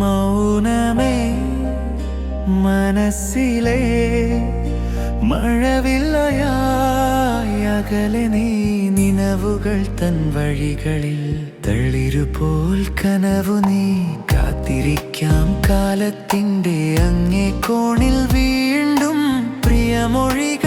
മൗനമേ മനസ്സിലെ മഴവില്ലയായകലെ നീ നിനവുകൾ തൻ വഴികളിൽ തളിരുപോൽ കനവു നീ കാത്തിരിക്കാം കാലത്തിന്റെ അങ്ങേ കോണിൽ വീണ്ടും പ്രിയമൊഴികൾ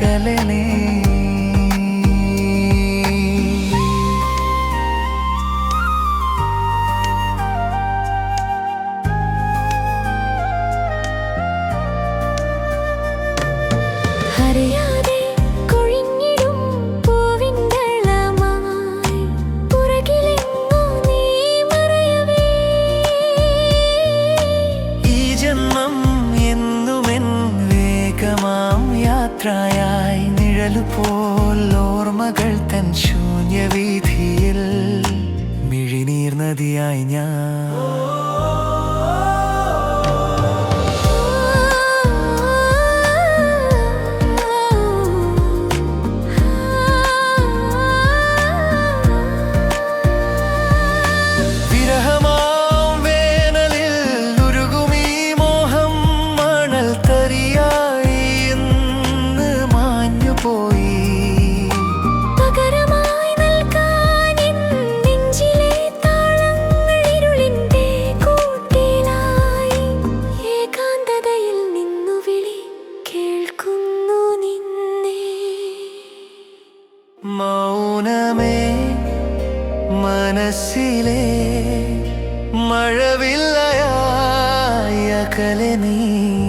അകലെ നീ. യാത്രയായി നിഴലുപോൽ ഓർമ്മകൾ തൻ ശൂന്യവീതിയിൽ മിഴിനീർ നദിയായി ഞാൻ മനസ്സിലെ മഴവില്ലയായ അകലെ നീ.